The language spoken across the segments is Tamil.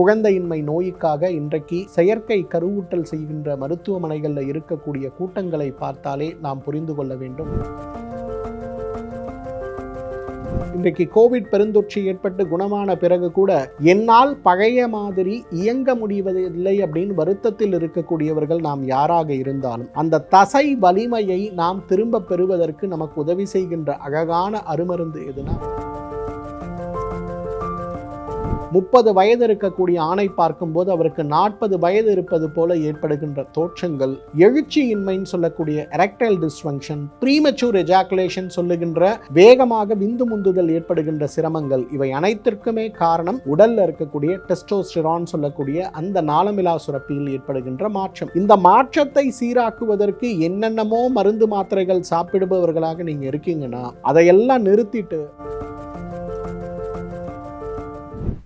குழந்தையின்மை நோய்க்காக இன்றைக்கு செயற்கை கருவூட்டல் செய்கின்ற மருத்துவமனைகளில் இருக்கக்கூடிய கூட்டங்களை பார்த்தாலே நாம் புரிந்து கொள்ள வேண்டும். இன்றைக்கு கோவிட் பெருந்தொற்று ஏற்பட்டு குணமான பிறகு கூட என்னால் பழைய மாதிரி இயங்க முடிவதில்லை அப்படின்னு வருத்தத்தில் இருக்கக்கூடியவர்கள் நாம் யாராக இருந்தாலும் அந்த தசை வலிமையை நாம் திரும்ப பெறுவதற்கு நமக்கு உதவி செய்கின்ற அழகான அருமருந்து எதுனா? முப்பது வயது இருக்கக்கூடிய ஆணை பார்க்கும்போது அவருக்கு நாற்பது வயது இருப்பது போல ஏற்படுகின்ற தோற்றங்கள் எழுச்சியின்மைன்னு சொல்லக்கூடிய எரக்டைல் டிஸ்ஃபங்க்ஷன் ப்ரீமெச்சூர் எஜாக்குலேஷன் சொல்லுகின்ற வேகமாக விந்து முந்துதல் ஏற்படுகின்ற சிரமங்கள் இவை அனைத்திற்குமே காரணம் உடல்ல இருக்கக்கூடிய டெஸ்டோஸ்டிரான் சொல்லக்கூடிய அந்த நாளமிலா சுரப்பியில் ஏற்படுகின்ற மாற்றம். இந்த மாற்றத்தை சீராக்குவதற்கு என்னென்னமோ மருந்து மாத்திரைகள் சாப்பிடுபவர்களாக நீங்க இருக்கீங்கன்னா அதையெல்லாம் நிறுத்திட்டு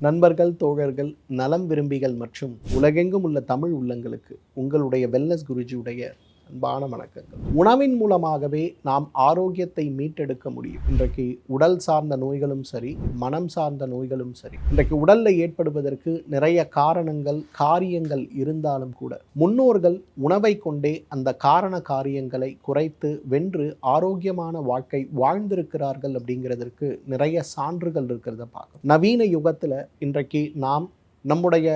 நண்பர்கள் தோழர்கள் நலம் விரும்பிகள் மற்றும் உலகெங்கும் உள்ள தமிழ் உள்ளங்களுக்கு உங்களுடைய வெல்லஸ் குருஜியுடைய அன்பான வணக்கங்கள். உணவின் மூலமாகவே நாம் ஆரோக்கியத்தை மீட்டெடுக்க முடியும். இன்றைக்கு உடல் சார்ந்த நோய்களும் சரி மனம் சார்ந்த நோய்களும் சரி இன்றைக்கு உடல்ல ஏற்படுவதற்கு நிறைய காரணங்கள் காரியங்கள் இருந்தாலும் கூட முன்னோர்கள் உணவை கொண்டே அந்த காரண காரியங்களை குறைத்து வென்று ஆரோக்கியமான வாழ்க்கை வாழ்ந்திருக்கிறார்கள் அப்படிங்கிறதற்கு நிறைய சான்றுகள் இருக்கிறத பார்க்கணும் நவீன யுகத்துல இன்றைக்கு நாம் நம்முடைய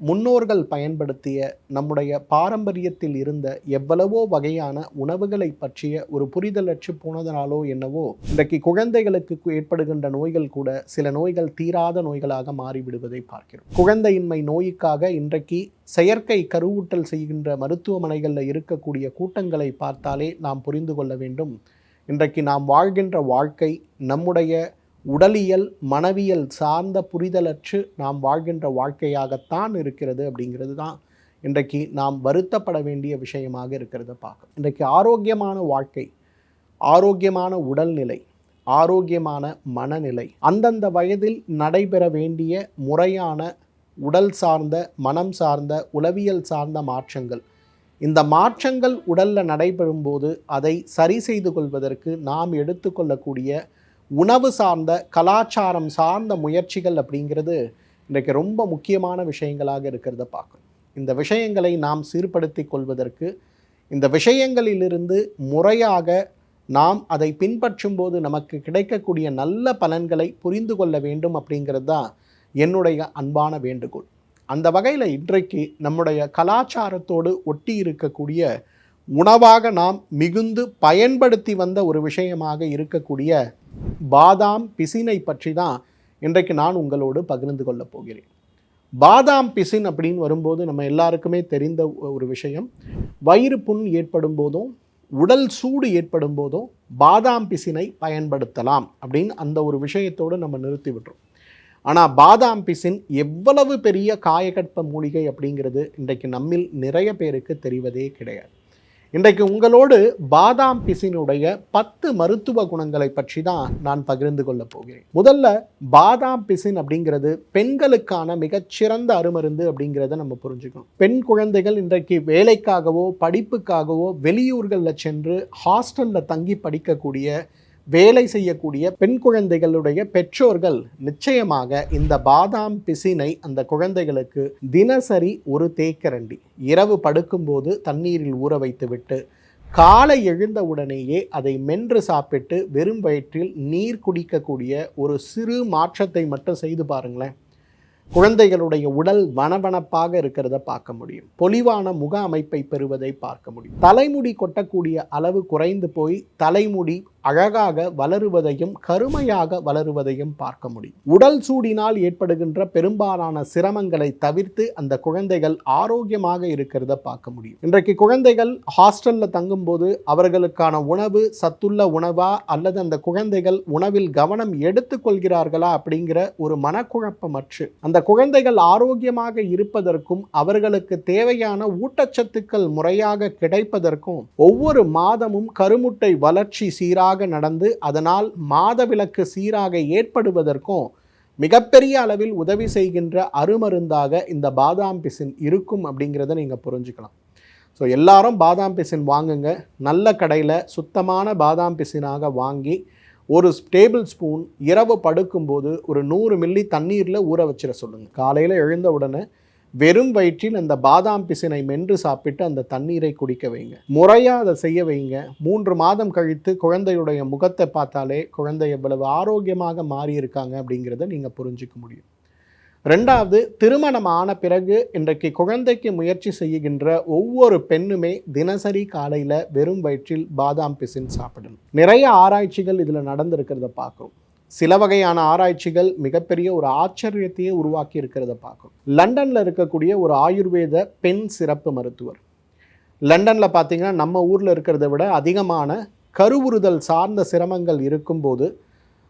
முன்னோர்கள் பயன்படுத்திய நம்முடைய பாரம்பரியத்தில் இருந்த எவ்வளவோ வகையான உணவுகளை பற்றிய ஒரு புரிதலற்று போனதனாலோ என்னவோ இன்றைக்கு குழந்தைகளுக்கு ஏற்படுகின்ற நோய்கள் கூட சில நோய்கள் தீராத நோய்களாக மாறிவிடுவதை பார்க்கிறோம். குழந்தையின்மை நோய்க்காக இன்றைக்கு செயற்கை கருவூட்டல் செய்கின்ற மருத்துவமனைகளில் இருக்கக்கூடிய கூட்டங்களை பார்த்தாலே நாம் புரிந்து கொள்ள வேண்டும். இன்றைக்கு நாம் வாழ்கின்ற வாழ்க்கை நம்முடைய உடலியல் மனவியல் சார்ந்த புரிதலற்று நாம் வாழ்கின்ற வாழ்க்கையாகத்தான் இருக்கிறது அப்படிங்கிறது தான் இன்றைக்கு நாம் வருத்தப்பட வேண்டிய விஷயமாக இருக்கிறத பார்க்கணும் இன்றைக்கு ஆரோக்கியமான வாழ்க்கை ஆரோக்கியமான உடல்நிலை ஆரோக்கியமான மனநிலை அந்தந்த வயதில் நடைபெற வேண்டிய முறையான உடல் சார்ந்த மனம் சார்ந்த உளவியல் சார்ந்த மாற்றங்கள். இந்த மாற்றங்கள் உடலில் நடைபெறும்போது அதை சரி செய்து கொள்வதற்கு நாம் எடுத்துக்கொள்ளக்கூடிய உணவு சார்ந்த கலாச்சாரம் சார்ந்த முயற்சிகள் அப்படிங்கிறது இன்றைக்கு ரொம்ப முக்கியமான விஷயங்களாக இருக்கிறத பார்க்குறோம் இந்த விஷயங்களை நாம் சீர்படுத்தி கொள்வதற்கு இந்த விஷயங்களிலிருந்து முறையாக நாம் அதை பின்பற்றும் போது நமக்கு கிடைக்கக்கூடிய நல்ல பலன்களை புரிந்து கொள்ள வேண்டும் அப்படிங்கிறது தான் என்னுடைய அன்பான வேண்டுகோள். அந்த வகையில் இன்றைக்கு நம்முடைய கலாச்சாரத்தோடு ஒட்டி இருக்கக்கூடிய உணவாக நாம் மிகுந்து பயன்படுத்தி வந்த ஒரு விஷயமாக இருக்கக்கூடிய பாதாம் பிசினை பற்றி தான் இன்றைக்கு நான் உங்களோடு பகிர்ந்து கொள்ளப் போகிறேன். பாதாம் பிசின் அப்படின்னு வரும்போது நம்ம எல்லாருக்குமே தெரிந்த ஒரு விஷயம். வயிறு புண் ஏற்படும் போதும் உடல் சூடு ஏற்படும் போதும் பாதாம் பிசினை பயன்படுத்தலாம் அப்படின்னு அந்த ஒரு விஷயத்தோடு நம்ம நிறுத்தி விட்டுறோம். ஆனால் பாதாம் பிசின் எவ்வளவு பெரிய காயகற்ப மூலிகை அப்படிங்கிறது இன்றைக்கு நம்மில் நிறைய பேருக்கு தெரிவதே கிடையாது. இன்றைக்கு உங்களோடு பாதாம் பிசினுடைய பத்து மருத்துவ குணங்களை பற்றி தான் நான் பகிர்ந்து கொள்ள போகிறேன். முதல்ல பாதாம் பிசின் அப்படிங்கிறது பெண்களுக்கான மிகச்சிறந்த அருமருந்து அப்படிங்கிறத நம்ம புரிஞ்சுக்கணும். பெண் குழந்தைகள் இன்றைக்கு வேலைக்காகவோ படிப்புக்காகவோ வெளியூர்களில் சென்று ஹாஸ்டலில் தங்கி படிக்கக்கூடிய வேலை செய்யக்கூடிய பெண் குழந்தைகளுடைய பெற்றோர்கள் நிச்சயமாக இந்த பாதாம் பிசினை அந்த குழந்தைகளுக்கு தினசரி ஒரு தேக்கரண்டி. இரவு படுக்கும்போது தண்ணீரில் ஊற வைத்துவிட்டு காலை எழுந்த உடனேயே அதை மென்று சாப்பிட்டு வெறும் வயிற்றில் நீர் குடிக்கக்கூடிய ஒரு சிறு மாற்றத்தை மட்டும் செய்து பாருங்களேன். குழந்தைகளுடைய உடல் வனவனப்பாக இருக்கிறத பார்க்க முடியும். பொலிவான முக அமைப்பை பெறுவதை பார்க்க முடியும். தலைமுடி கொட்டக்கூடிய அளவு குறைந்து போய் தலைமுடி அழகாக வளருவதையும் கருமையாக வளருவதையும் பார்க்க முடியும். உடல் சூடினால் ஏற்படுகின்ற பெரும்பாலான சிரமங்களை தவிர்த்து அந்த குழந்தைகள் ஆரோக்கியமாக இருக்கிறத பார்க்க முடியும். இன்றைக்கு குழந்தைகள் ஹாஸ்டலில் தங்கும்போது அவர்களுக்கான உணவு சத்துள்ள உணவா அல்லது அந்த குழந்தைகள் உணவில் கவனம் எடுத்துக்கொள்கிறார்களா அப்படிங்கிற ஒரு மனக்குழப்பமற்று அந்த குழந்தைகள் ஆரோக்கியமாக இருப்பதற்கும் அவர்களுக்கு தேவையான ஊட்டச்சத்துக்கள் முறையாக கிடைப்பதற்கும் ஒவ்வொரு மாதமும் கருமுட்டை வளர்ச்சி சீராக சீராக நடந்து அதனால் மாதவிலக்கு சீராக ஏற்படுவதற்கும் மிகப்பெரிய அளவில் உதவி செய்கின்ற அருமருந்தாக இந்த பாதாம் பிசின் இருக்கும் அப்படிங்கிறத நீங்கள் புரிஞ்சுக்கலாம். ஸோ எல்லாரும் பாதாம் பிசின் வாங்குங்க. நல்ல கடையில் சுத்தமான பாதாம் பிசினாக வாங்கி ஒரு டேபிள் ஸ்பூன் இரவு படுக்கும்போது ஒரு நூறு மில்லி தண்ணீரில் ஊற வச்சிட சொல்லுங்கள் காலையில் எழுந்த உடனே வெறும் வயிற்றில் அந்த பாதாம் பிசினை மென்று சாப்பிட்டு அந்த தண்ணீரை குடிக்க வைங்க. முறையாக அதை செய்ய வைங்க. மூன்று மாதம் கழித்து குழந்தையுடைய முகத்தை பார்த்தாலே குழந்தை எவ்வளவு ஆரோக்கியமாக மாறியிருக்காங்க அப்படிங்கிறத நீங்கள் புரிஞ்சிக்க முடியும். ரெண்டாவது திருமணம் ஆன பிறகு இன்றைக்கு குழந்தைக்கு முயற்சி செய்கின்ற ஒவ்வொரு பெண்ணுமே தினசரி காலையில் வெறும் வயிற்றில் பாதாம் பிசின் சாப்பிடணும். நிறைய ஆராய்ச்சிகள் இதில் நடந்திருக்கிறத பார்க்குறோம். சில வகையான ஆராய்ச்சிகள் மிகப்பெரிய ஒரு ஆச்சரியத்தையே உருவாக்கி இருக்கிறத பார்க்கும் லண்டனில் இருக்கக்கூடிய ஒரு ஆயுர்வேத பெண் சிறப்பு மருத்துவர். லண்டனில் பார்த்தீங்கன்னா நம்ம ஊரில் இருக்கிறத விட அதிகமான கருவுறுதல் சார்ந்த சிரமங்கள் இருக்கும்போது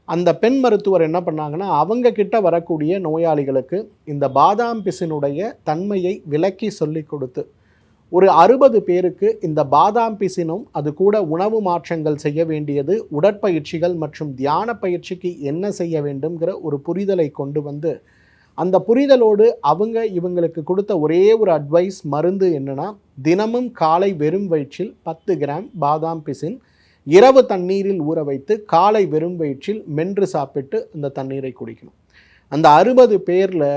அந்த பெண் மருத்துவர் என்ன பண்ணாங்கன்னா அவங்க கிட்ட வரக்கூடிய நோயாளிகளுக்கு இந்த பாதாம் பிசினுடைய தன்மையை விலக்கி சொல்லி கொடுத்து ஒரு அறுபது பேருக்கு இந்த பாதாம் பிசினும் அது கூட உணவு மாற்றங்கள் செய்ய வேண்டியது உடற்பயிற்சிகள் மற்றும் தியான பயிற்சிக்கு என்ன செய்ய வேண்டும்ங்கிற ஒரு புரிதலை கொண்டு வந்து அந்த புரிதலோடு அவங்க இவங்களுக்கு கொடுத்த ஒரே ஒரு அட்வைஸ் மருந்து என்னென்னா தினமும் காலை வெறும் வயிற்றில் பத்து கிராம் பாதாம் பிசின் இரவு தண்ணீரில் ஊற வைத்து காலை வெறும் வயிற்றில் மென்று சாப்பிட்டு அந்த தண்ணீரை குடிக்கணும். அந்த அறுபது பேரில்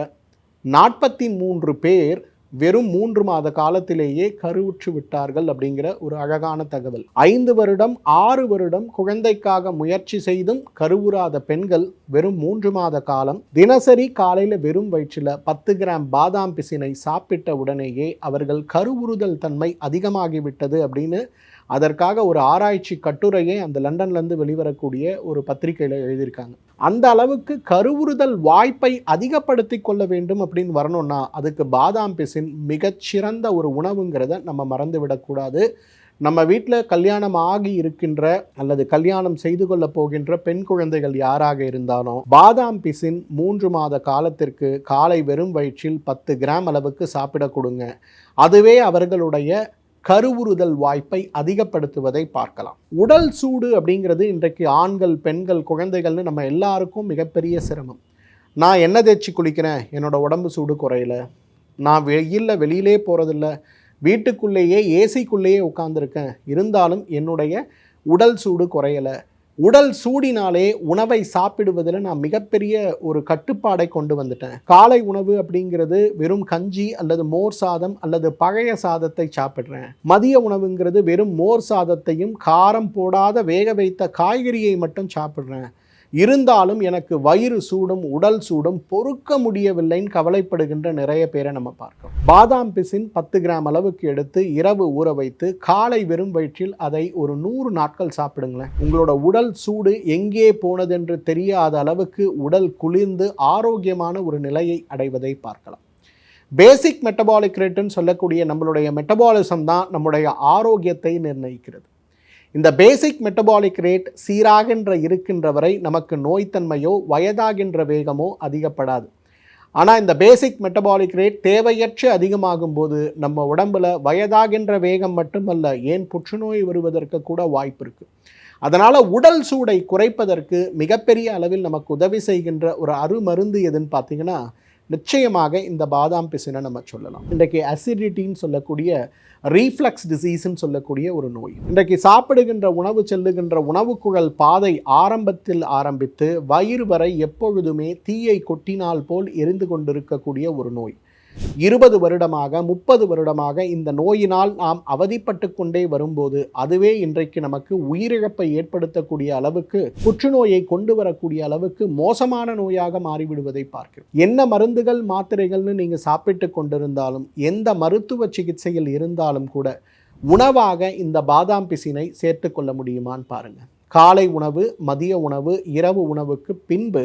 நாற்பத்தி மூன்று பேர் வெறும் மூன்று மாத காலத்திலேயே கருவுற்று விட்டார்கள் அப்படிங்கிற ஒரு அழகான தகவல். ஐந்து வருடம் ஆறு வருடம் குழந்தைக்காக முயற்சி செய்தும் கருவுறாத பெண்கள் வெறும் மூன்று மாத காலம். தினசரி காலையில் வெறும் வயிற்றில் பத்து கிராம் பாதாம் பிசினை சாப்பிட்ட உடனேயே அவர்கள் கருவுறுதல் தன்மை அதிகமாகிவிட்டது அப்படின்னு அதற்காக ஒரு ஆராய்ச்சி கட்டுரையை அந்த லண்டன்லேருந்து வெளிவரக்கூடிய ஒரு பத்திரிகையில் எழுதியிருக்காங்க. அந்த அளவுக்கு கருவுறுதல் வாய்ப்பை அதிகப்படுத்தி கொள்ள வேண்டும் அப்படின்னு வரணும்னா அதுக்கு பாதாம் பிசின் மிகச்சிறந்த ஒரு உணவுங்கிறத நம்ம மறந்து விடக்கூடாது நம்ம வீட்டில் கல்யாணம் ஆகி இருக்கின்ற அல்லது கல்யாணம் செய்து கொள்ள போகின்ற பெண் குழந்தைகள் யாராக இருந்தாலும் பாதாம் பிசின் மூன்று மாத காலத்திற்கு காலை வெறும் வயிற்றில் பத்து கிராம் அளவுக்கு சாப்பிட கொடுங்க. அதுவே அவர்களுடைய கருவுறுதல் வாய்ப்பை அதிகப்படுத்துவதை பார்க்கலாம். உடல் சூடு அப்படிங்கிறது இன்றைக்கு ஆண்கள் பெண்கள் குழந்தைகள்னு நம்ம எல்லாருக்கும் மிகப்பெரிய சிரமம். நான் என்ன தேய்ச்சி குளிக்கிறேன்? என்னோட உடம்பு சூடு குறையல. நான் வெயிலில் வெளியிலே போகிறதில்ல வீட்டுக்குள்ளேயே ஏசிக்குள்ளேயே உட்காந்துருக்கேன் இருந்தாலும் என்னுடைய உடல் சூடு குறையலை. உடல் சூடினாலே உணவை சாப்பிடுவதில் நான் மிகப்பெரிய ஒரு கட்டுப்பாடை கொண்டு வந்துட்டேன். காலை உணவு அப்படிங்கிறது வெறும் கஞ்சி அல்லது மோர் சாதம் அல்லது பழைய சாதத்தை சாப்பிட்றேன். மதிய உணவுங்கிறது வெறும் மோர் சாதத்தையும் காரம் போடாத வேக வைத்த காய்கறியை மட்டும் சாப்பிட்றேன். இருந்தாலும் எனக்கு வயிறு சூடும் உடல் சூடும் பொறுக்க முடியவில்லைன்னு கவலைப்படுகின்ற நிறைய பேரை நம்ம பார்க்கோம் பாதாம் பிசின் பத்து கிராம் அளவுக்கு எடுத்து இரவு ஊற வைத்து காலை வெறும் வயிற்றில் அதை ஒரு நூறு நாட்கள் சாப்பிடுங்களேன். உங்களோட உடல் சூடு எங்கே போனதென்று தெரியாத அளவுக்கு உடல் குளிர்ந்து ஆரோக்கியமான ஒரு நிலையை அடைவதை பார்க்கலாம். பேசிக் மெட்டபாலிக் ரேட்டுன்னு சொல்லக்கூடிய நம்மளுடைய மெட்டபாலிசம் தான் நம்முடைய ஆரோக்கியத்தை நிர்ணயிக்கிறது. இந்த பேசிக் மெட்டபாலிக் ரேட் சீராகின்ற இருக்கின்ற வரை நமக்கு நோய்த்தன்மையோ வயதாகின்ற வேகமோ அதிகப்படாது. ஆனால் இந்த பேசிக் மெட்டபாலிக் ரேட் தேவையற்று அதிகமாகும் போது நம்ம உடம்புல வயதாகின்ற வேகம் மட்டுமல்ல ஏன் புற்றுநோய் வருவதற்கு கூட வாய்ப்பு இருக்குது அதனால் உடல் சூடை குறைப்பதற்கு மிகப்பெரிய அளவில் நமக்கு உதவி செய்கின்ற ஒரு அருமருந்து எதுன்னு பார்த்தீங்கன்னா நிச்சயமாக இந்த பாதாம் பிசினை நம்ம சொல்லலாம். இன்றைக்கு அசிடிட்டின்னு சொல்லக்கூடிய ரீஃப்ளக்ஸ் டிசீஸ்ன்னு சொல்லக்கூடிய ஒரு நோய். இன்றைக்கு சாப்பிடுகின்ற உணவு செல்லுகின்ற உணவுக்குழல் பாதை ஆரம்பத்தில் ஆரம்பித்து வயிறு வரை எப்பொழுதுமே தீயை கொட்டினால் போல் எரிந்து கொண்டிருக்கக்கூடிய ஒரு நோய். இருபது வருடமாக முப்பது வருடமாக இந்த நோயினால் நாம் அவதிப்பட்டு கொண்டே வரும்போது அதுவே இன்றைக்கு நமக்கு உயிரிழப்பை ஏற்படுத்தக்கூடிய அளவுக்கு புற்றுநோயை கொண்டு வரக்கூடிய அளவுக்கு மோசமான நோயாக மாறிவிடுவதை பார்க்கிறோம். என்ன மருந்துகள் மாத்திரைகள்னு நீங்கள் சாப்பிட்டு கொண்டிருந்தாலும் எந்த மருத்துவ சிகிச்சையில் இருந்தாலும் கூட உணவாக இந்த பாதாம் பிசினை சேர்த்து கொள்ள முடியுமான்னு பாருங்கள் காலை உணவு மதிய உணவு இரவு உணவுக்கு பின்பு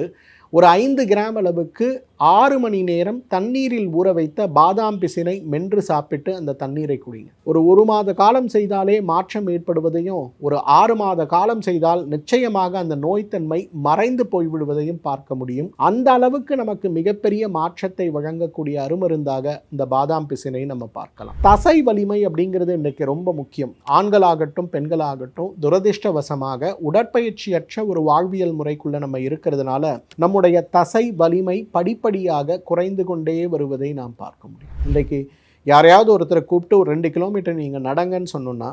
ஒரு ஐந்து கிராம் அளவுக்கு ஆறு மணி நேரம் தண்ணீரில் ஊற வைத்த பாதாம் பிசினை மென்று சாப்பிட்டு அந்த தண்ணீரை குடிங்க. ஒரு ஒரு மாத காலம் செய்தாலே மாற்றம் ஏற்படுவதையும் ஒரு ஆறு மாத காலம் செய்தால் நிச்சயமாக அந்த நோய்த்தன்மை மறைந்து போய்விடுவதையும் பார்க்க முடியும். அந்த அளவுக்கு நமக்கு மிகப்பெரிய மாற்றத்தை வழங்கக்கூடிய அருமருந்தாக இந்த பாதாம் பிசினை நம்ம பார்க்கலாம். தசை வலிமை அப்படிங்கிறது இன்னைக்கு ரொம்ப முக்கியம். ஆண்களாகட்டும் பெண்களாகட்டும் துரதிர்ஷ்டவசமாக உடற்பயிற்சியற்ற ஒரு வாழ்வியல் முறைக்குள்ள நம்ம இருக்கிறதுனால நம்முடைய தசை வலிமை படிப்படியாக குறைந்து கொண்டே வருவதை நாம் பார்க்க முடியும். இன்றைக்கு யாரையாவது ஒருத்தரை கூப்பிட்டு ஒரு ரெண்டு கிலோமீட்டர் நீங்கள் நடங்கன்னு சொன்னோன்னா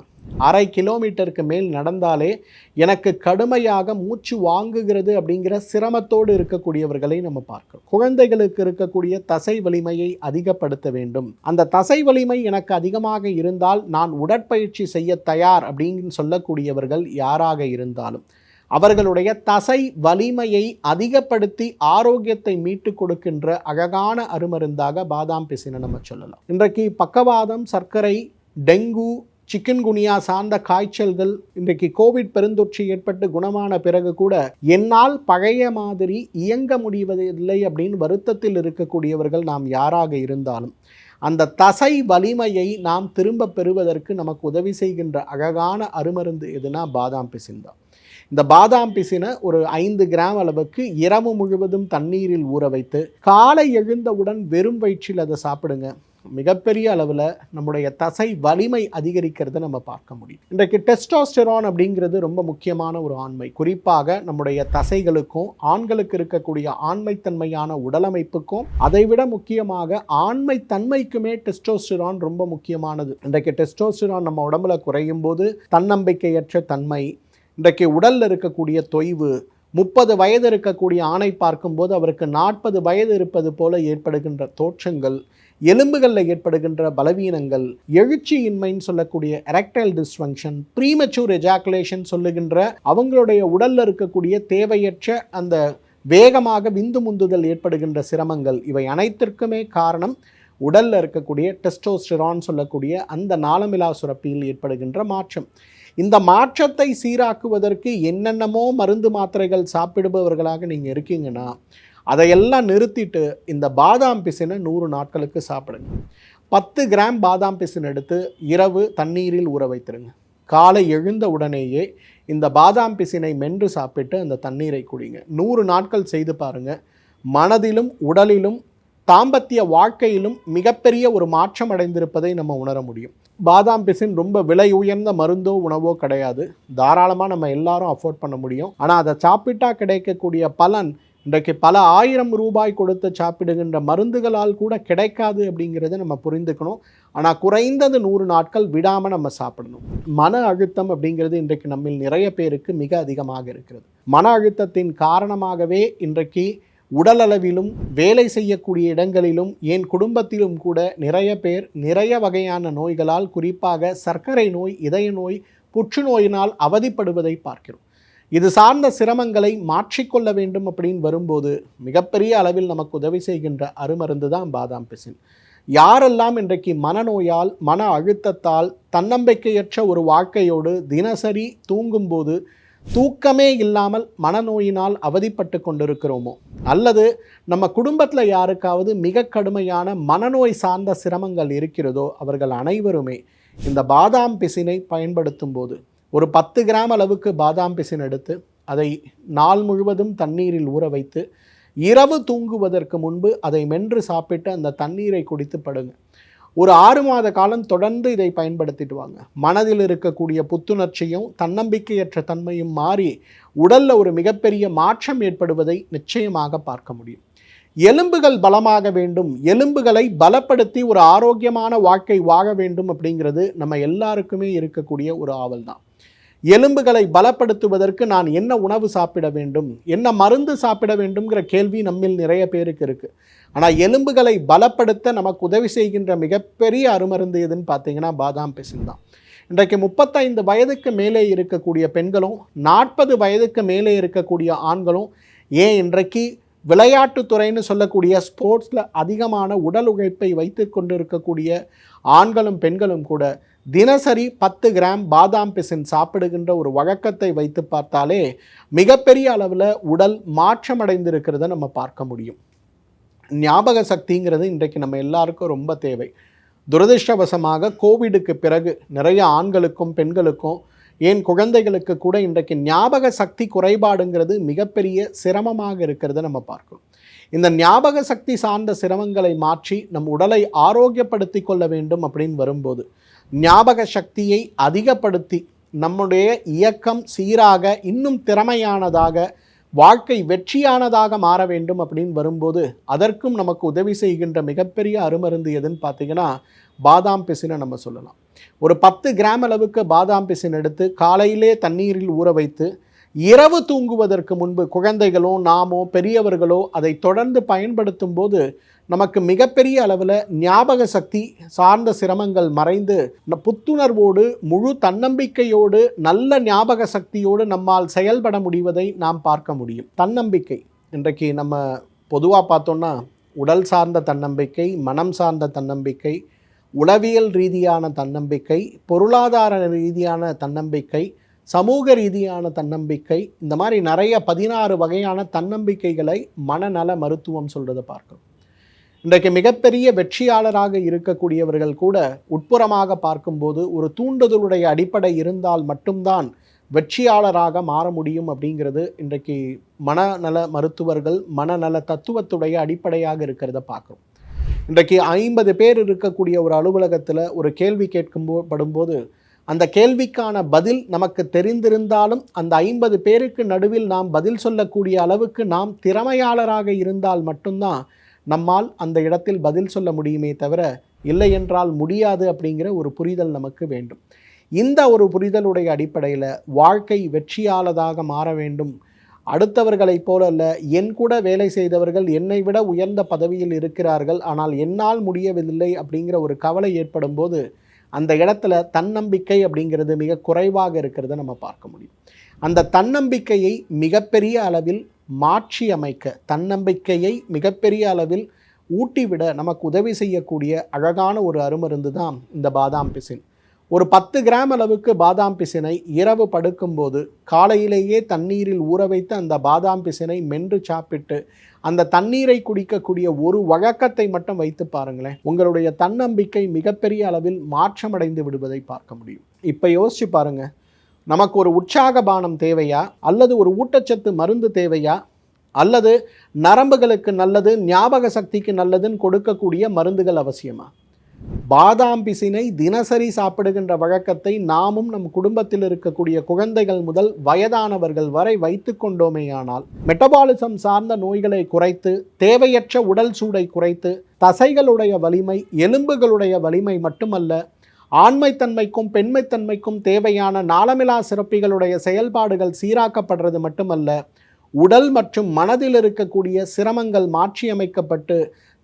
அரை கிலோமீட்டருக்கு மேல் நடந்தாலே எனக்கு கடுமையாக மூச்சு வாங்குகிறது அப்படிங்கிற சிரமத்தோடு இருக்கக்கூடியவர்களை நம்ம பார்க்கிறோம். குழந்தைகளுக்கு இருக்கக்கூடிய தசை வலிமையை அதிகப்படுத்த வேண்டும். அந்த தசை வலிமை எனக்கு அதிகமாக இருந்தால் நான் உடற்பயிற்சி செய்ய தயார் அப்படின்னு சொல்லக்கூடியவர்கள் யாராக இருந்தாலும் அவர்களுடைய தசை வலிமையை அதிகப்படுத்தி ஆரோக்கியத்தை மீட்டு கொடுக்கின்ற அழகான அருமருந்தாக பாதாம் பிசினை நம்ம சொல்லலாம். இன்றைக்கு பக்கவாதம் சர்க்கரை டெங்கு சிக்கன்குனியா சார்ந்த காய்ச்சல்கள் இன்றைக்கு கோவிட் பெருந்தொற்று ஏற்பட்டு குணமான பிறகு கூட என்னால் பழைய மாதிரி இயங்க முடிவதில்லை அப்படின்னு வருத்தத்தில் இருக்கக்கூடியவர்கள் நாம் யாராக இருந்தாலும் அந்த தசை வலிமையை நாம் திரும்ப பெறுவதற்கு நமக்கு உதவி செய்கின்ற அழகான அருமருந்து எதுனா பாதாம் பிசின் தான். இந்த பாதாம் பிசினை ஒரு ஐந்து கிராம் அளவுக்கு இரவு முழுவதும் தண்ணீரில் ஊற வைத்து காலை எழுந்தவுடன் வெறும் வயிற்றில் அதை சாப்பிடுங்க. மிகப்பெரிய அளவில் நம்முடைய தசை வலிமை அதிகரிக்கிறத நம்ம பார்க்க முடியும். இன்றைக்கு டெஸ்டாஸ்டெரான் அப்படிங்கிறது ரொம்ப முக்கியமான ஒரு ஆண்மை. குறிப்பாக நம்முடைய தசைகளுக்கும் ஆண்களுக்கு இருக்கக்கூடிய ஆண்மைத்தன்மையான உடலமைப்புக்கும் அதைவிட முக்கியமாக ஆண்மை தன்மைக்குமே டெஸ்டோஸ்டெரான் ரொம்ப முக்கியமானது. இன்றைக்கு டெஸ்டோஸ்டெரான் நம்ம உடம்புல குறையும் போது தன்னம்பிக்கையற்ற தன்மை இன்றைக்கு உடலில் இருக்கக்கூடிய தொய்வு முப்பது வயது இருக்கக்கூடிய ஆணை பார்க்கும்போது அவருக்கு நாற்பது வயது இருப்பது போல ஏற்படுகின்ற தோற்றங்கள் எலும்புகளில் ஏற்படுகின்ற பலவீனங்கள் எழுச்சியின்மைன்னு சொல்லக்கூடிய எரக்டைல் டிஸ்ஃபங்க்ஷன் ப்ரீமச்சூர் எஜாக்குலேஷன் சொல்லுகின்ற அவங்களுடைய உடலில் இருக்கக்கூடிய தேவையற்ற அந்த வேகமாக விந்து முந்துதல் ஏற்படுகின்ற சிரமங்கள் இவை அனைத்திற்குமே காரணம் உடலில் இருக்கக்கூடிய டெஸ்டோஸ்டிரான் சொல்லக்கூடிய அந்த நாளமிலா சுரப்பியில் ஏற்படுகின்ற மாற்றம். இந்த மாற்றத்தை சீராக்குவதற்கு என்னென்னமோ மருந்து மாத்திரைகள் சாப்பிடுபவர்களாக நீங்கள் இருக்கீங்கன்னா அதையெல்லாம் நிறுத்திட்டு இந்த பாதாம் பிசினை நூறு நாட்களுக்கு சாப்பிடுங்க. பத்து கிராம் பாதாம் பிசின் எடுத்து இரவு தண்ணீரில் ஊற வைத்திருங்க. காலை எழுந்த உடனேயே இந்த பாதாம் பிசினை மென்று சாப்பிட்டு அந்த தண்ணீரை குடிங்க. நூறு நாட்கள் செய்து பாருங்கள் மனதிலும் உடலிலும் தாம்பத்திய வாழ்க்கையிலும் மிகப்பெரிய ஒரு மாற்றம் அடைந்திருப்பதை நம்ம உணர முடியும். பாதாம் பிசின் ரொம்ப விலை உயர்ந்த மருந்தோ உணவோ கிடையாது. தாராளமாக நம்ம எல்லாரும் அஃபோர்ட் பண்ண முடியும். ஆனால் அதை சாப்பிட்டா கிடைக்கக்கூடிய பலன் இன்றைக்கு பல ஆயிரம் ரூபாய் கொடுத்து சாப்பிடுகின்ற மருந்துகளால் கூட கிடைக்காது அப்படிங்கிறத நம்ம புரிந்துக்கணும். ஆனால் குறைந்தது நூறு நாட்கள் விடாமல் நம்ம சாப்பிடணும். மன அழுத்தம் அப்படிங்கிறது இன்றைக்கு நம்மில் நிறைய பேருக்கு மிக அதிகமாக இருக்கிறது. மன அழுத்தத்தின் காரணமாகவே இன்றைக்கு உடலளவிலும் வேலை செய்யக்கூடிய இடங்களிலும் என் குடும்பத்திலும் கூட நிறைய பேர் நிறைய வகையான நோய்களால் குறிப்பாக சர்க்கரை நோய் இதய நோய் புற்றுநோயினால் அவதிப்படுவதை பார்க்கிறோம். இது சார்ந்த சிரமங்களை மாற்றிக்கொள்ள வேண்டும் அப்படின்னு வரும்போது மிகப்பெரிய அளவில் நமக்கு உதவி செய்கின்ற அருமருந்து தான் பாதாம் பிசின். யாரெல்லாம் இன்றைக்கு மனநோயால் மன அழுத்தத்தால் தன்னம்பிக்கையற்ற ஒரு வாழ்க்கையோடு தினசரி தூங்கும்போது தூக்கமே இல்லாமல் மனநோயினால் அவதிப்பட்டு கொண்டிருக்கிறோமோ? அல்லது நம்ம குடும்பத்தில் யாருக்காவது மிக கடுமையான மனநோய் சார்ந்த சிரமங்கள் இருக்கிறதோ அவர்கள் அனைவருமே இந்த பாதாம் பிசினை பயன்படுத்தும் போது ஒரு பத்து கிராம் அளவுக்கு பாதாம் பிசின் எடுத்து அதை நாள் முழுவதும் தண்ணீரில் ஊற வைத்து இரவு தூங்குவதற்கு முன்பு அதை மென்று சாப்பிட்டு அந்த தண்ணீரை குடித்து படுங்க. ஒரு ஆறு மாத காலம் தொடர்ந்து இதை பயன்படுத்திட்டு வாங்க மனதில் இருக்கக்கூடிய புத்துணர்ச்சியும் தன்னம்பிக்கையற்ற தன்மையும் மாறி உடலில் ஒரு மிகப்பெரிய மாற்றம் ஏற்படுவதை நிச்சயமாக பார்க்க முடியும். எலும்புகள் பலமாக வேண்டும். எலும்புகளை பலப்படுத்தி ஒரு ஆரோக்கியமான வாழ்க்கை வாழ வேண்டும் அப்படிங்கிறது நம்ம எல்லாருக்குமே இருக்கக்கூடிய ஒரு ஆவல் தான் எலும்புகளை பலப்படுத்துவதற்கு நான் என்ன உணவு சாப்பிட வேண்டும்? என்ன மருந்து சாப்பிட வேண்டும்ங்கிற கேள்வி நம்மில் நிறைய பேருக்கு இருக்குது ஆனால் எலும்புகளை பலப்படுத்த நமக்கு உதவி செய்கின்ற மிகப்பெரிய அருமருந்து எதுன்னு பார்த்தீங்கன்னா பாதாம் பிசின் தான். இன்றைக்கு முப்பத்தைந்து வயதுக்கு மேலே இருக்கக்கூடிய பெண்களும் நாற்பது வயதுக்கு மேலே இருக்கக்கூடிய ஆண்களும் ஏன் இன்றைக்கு விளையாட்டுத்துறைன்னு சொல்லக்கூடிய ஸ்போர்ட்ஸில் அதிகமான உடல் உழைப்பை வைத்து கொண்டு இருக்கக்கூடிய ஆண்களும் பெண்களும் கூட தினசரி பத்து கிராம் பாதாம் பிசின் சாப்பிடுகின்ற ஒரு வழக்கத்தை வைத்து பார்த்தாலே மிகப்பெரிய அளவில் உடல் மாற்றமடைந்திருக்கிறத நம்ம பார்க்க முடியும். ஞாபக சக்திங்கிறது இன்றைக்கு நம்ம எல்லாருக்கும் ரொம்ப தேவை. துரதிருஷ்டவசமாக கோவிடுக்கு பிறகு நிறைய ஆண்களுக்கும் பெண்களுக்கும் ஏன் குழந்தைகளுக்கு கூட இன்றைக்கு ஞாபக சக்தி குறைபாடுங்கிறது மிகப்பெரிய சிரமமாக இருக்கிறத நம்ம பார்க்கணும் இந்த ஞாபக சக்தி சார்ந்த சிரமங்களை மாற்றி நம் உடலை ஆரோக்கியப்படுத்தி கொள்ள வேண்டும் அப்படின்னு வரும்போது ஞாபக சக்தியை அதிகப்படுத்தி நம்முடைய இயக்கம் சீராக இன்னும் திறமையானதாக வாழ்க்கை வெற்றியானதாக மாற வேண்டும் அப்படின்னு வரும்போது அதற்கும் நமக்கு உதவி செய்கின்ற மிகப்பெரிய அருமருந்து எதுன்னு பார்த்தீங்கன்னா பாதாம் பிசினை நம்ம சொல்லலாம். ஒரு பத்து கிராம் அளவுக்கு பாதாம் பிசின் எடுத்து காலையிலே தண்ணீரில் ஊற வைத்து இரவு தூங்குவதற்கு முன்பு குழந்தைகளோ நாமோ பெரியவர்களோ அதை தொடர்ந்து பயன்படுத்தும் போது நமக்கு மிகப்பெரிய அளவில் ஞாபக சக்தி சார்ந்த சிரமங்கள் மறைந்து புத்துணர்வோடு முழு தன்னம்பிக்கையோடு நல்ல ஞாபக சக்தியோடு நம்மால் செயல்பட முடிவதை நாம் பார்க்க முடியும். தன்னம்பிக்கை. இன்றைக்கு நம்ம பொதுவாக பார்த்தோன்னா உடல் சார்ந்த தன்னம்பிக்கை மனம் சார்ந்த தன்னம்பிக்கை உளவியல் ரீதியான தன்னம்பிக்கை பொருளாதார ரீதியான தன்னம்பிக்கை சமூக ரீதியான தன்னம்பிக்கை இந்த மாதிரி நிறைய பதினாறு வகையான தன்னம்பிக்கைகளை மனநல மருத்துவம் சொல்கிறத பார்க்கணும் இன்றைக்கு மிகப்பெரிய வெற்றியாளராக இருக்கக்கூடியவர்கள் கூட உட்புறமாக பார்க்கும்போது ஒரு தூண்டுதலுடைய அடிப்படை இருந்தால் மட்டும்தான் வெற்றியாளராக மாற முடியும் அப்படிங்கிறது இன்றைக்கு மனநல மருத்துவர்கள் மனநல தத்துவத்துடைய அடிப்படையாக இருக்கிறத பார்க்குறோம். இன்றைக்கு ஐம்பது பேர் இருக்கக்கூடிய ஒரு அலுவலகத்தில் ஒரு கேள்வி கேட்கும் படும்போது அந்த கேள்விக்கான பதில் நமக்கு தெரிந்திருந்தாலும் அந்த ஐம்பது பேருக்கு நடுவில் நாம் பதில் சொல்லக்கூடிய அளவுக்கு நாம் திறமையாளராக இருந்தால் மட்டும்தான் நம்மால் அந்த இடத்தில் பதில் சொல்ல முடியுமே தவிர இல்லை என்றால் முடியாது அப்படிங்கிற ஒரு புரிதல் நமக்கு வேண்டும். இந்த ஒரு புரிதலுடைய அடிப்படையில் வாழ்க்கை வெற்றியாளதாக மாற வேண்டும். அடுத்தவர்களைப் போல அல்ல என் கூட வேலை செய்தவர்கள் என்னை விட உயர்ந்த பதவியில் இருக்கிறார்கள் ஆனால் என்னால் முடியவில்லை அப்படிங்கிற ஒரு கவலை ஏற்படும் போது அந்த இடத்துல தன்னம்பிக்கை அப்படிங்கிறது மிக குறைவாக இருக்கிறத நம்ம பார்க்க முடியும். அந்த தன்னம்பிக்கையை மிகப்பெரிய அளவில் மாற்றி அமைக்க தன்னம்பிக்கையை மிகப்பெரிய அளவில் ஊட்டிவிட நமக்கு உதவி செய்யக்கூடிய அழகான ஒரு அருமருந்து தான் இந்த பாதாம் பிசின். ஒரு பத்து கிராம் அளவுக்கு பாதாம் பிசினை இரவு படுக்கும்போது காலையிலேயே தண்ணீரில் ஊற வைத்து அந்த பாதாம் பிசினை மென்று சாப்பிட்டு அந்த தண்ணீரை குடிக்கக்கூடிய ஒரு வழக்கத்தை மட்டும் வைத்து பாருங்களேன். உங்களுடைய தன்னம்பிக்கை மிகப்பெரிய அளவில் மாற்றமடைந்து விடுவதை பார்க்க முடியும். இப்போ யோசிச்சு பாருங்கள் நமக்கு ஒரு உற்சாக பானம் தேவையா? அல்லது ஒரு ஊட்டச்சத்து மருந்து தேவையா? அல்லது நரம்புகளுக்கு நல்லது ஞாபக சக்திக்கு நல்லதுன்னு கொடுக்கக்கூடிய மருந்துகள் அவசியமா? பாதாம் பிசினை தினசரி சாப்பிடுகின்ற வழக்கத்தை நாமும் நம் குடும்பத்தில் இருக்கக்கூடிய குழந்தைகள் முதல் வயதானவர்கள் வரை வைத்து கொண்டோமேயானால் மெட்டபாலிசம் சார்ந்த நோய்களை குறைத்து தேவையற்ற உடல் சூடை குறைத்து தசைகளுடைய வலிமை எலும்புகளுடைய வலிமை மட்டுமல்ல ஆண்மைத்தன்மைக்கும் பெண்மைத்தன்மைக்கும் தேவையான நாளமிலா சிறப்பிகளுடைய செயல்பாடுகள் சீராக்கப்படுறது மட்டுமல்ல உடல் மற்றும் மனதில் இருக்கக்கூடிய சிரமங்கள் மாற்றியமைக்கப்பட்டு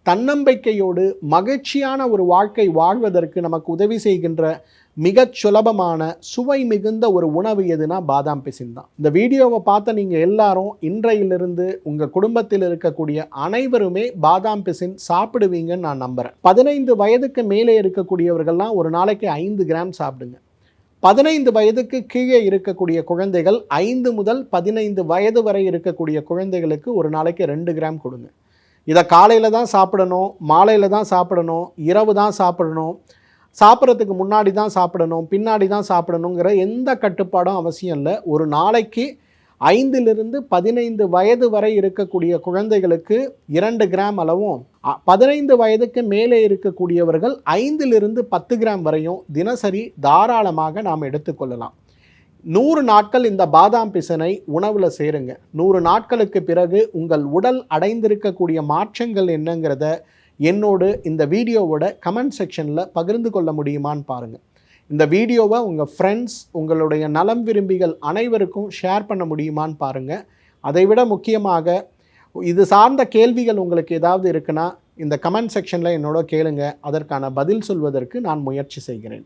தன்னம்பிக்கையோடு மகிழ்ச்சியான ஒரு வாழ்க்கை வாழ்வதற்கு நமக்கு உதவி செய்கின்ற மிகச் சுலபமான சுவை மிகுந்த ஒரு உணவு எதுனா பாதாம் பிசின் தான். இந்த வீடியோவை பார்த்த நீங்கள் எல்லாரும் இன்றையிலிருந்து உங்கள் குடும்பத்தில் இருக்கக்கூடிய அனைவருமே பாதாம் பிசின் சாப்பிடுவீங்கன்னு நான் நம்புகிறேன் பதினைந்து வயதுக்கு மேலே இருக்கக்கூடியவர்கள்லாம் ஒரு நாளைக்கு ஐந்து கிராம் சாப்பிடுங்க. பதினைந்து வயதுக்கு கீழே இருக்கக்கூடிய குழந்தைகள் ஐந்து முதல் பதினைந்து வயது வரை இருக்கக்கூடிய குழந்தைகளுக்கு ஒரு நாளைக்கு ரெண்டு கிராம் கொடுங்க. இதை காலையில் தான் சாப்பிடணும் மாலையில் தான் சாப்பிடணும் இரவு தான் சாப்பிடணும் சாப்பிட்றதுக்கு முன்னாடி தான் சாப்பிடணும் பின்னாடி தான் சாப்பிடணுங்கிற எந்த கட்டுப்பாடும் அவசியம் இல்லை. ஒரு நாளைக்கு ஐந்திலிருந்து பதினைந்து வயது வரை இருக்கக்கூடிய குழந்தைகளுக்கு இரண்டு கிராம் அளவும் பதினைந்து வயதுக்கு மேலே இருக்கக்கூடியவர்கள் ஐந்திலிருந்து பத்து கிராம் வரையும் தினசரி தாராளமாக நாம் எடுத்துக்கொள்ளலாம் நூறு நாட்கள் இந்த பாதாம் பிசனை உணவில் சேருங்க. நூறு நாட்களுக்கு பிறகு உங்கள் உடல் அடைந்திருக்கக்கூடிய மாற்றங்கள் என்னங்கிறத என்னோடு இந்த வீடியோவோட கமெண்ட் செக்ஷனில் பகிர்ந்து கொள்ள முடியுமான்னு பாருங்கள் இந்த வீடியோவை உங்கள் ஃப்ரெண்ட்ஸ் உங்களுடைய நலம் விரும்பிகள் அனைவருக்கும் ஷேர் பண்ண முடியுமான்னு பாருங்கள் அதைவிட முக்கியமாக இது சார்ந்த கேள்விகள் உங்களுக்கு ஏதாவது இருக்குன்னா இந்த கமெண்ட் செக்ஷனில் என்னோட கேளுங்க. அதற்கான பதில் சொல்வதற்கு நான் முயற்சி செய்கிறேன்.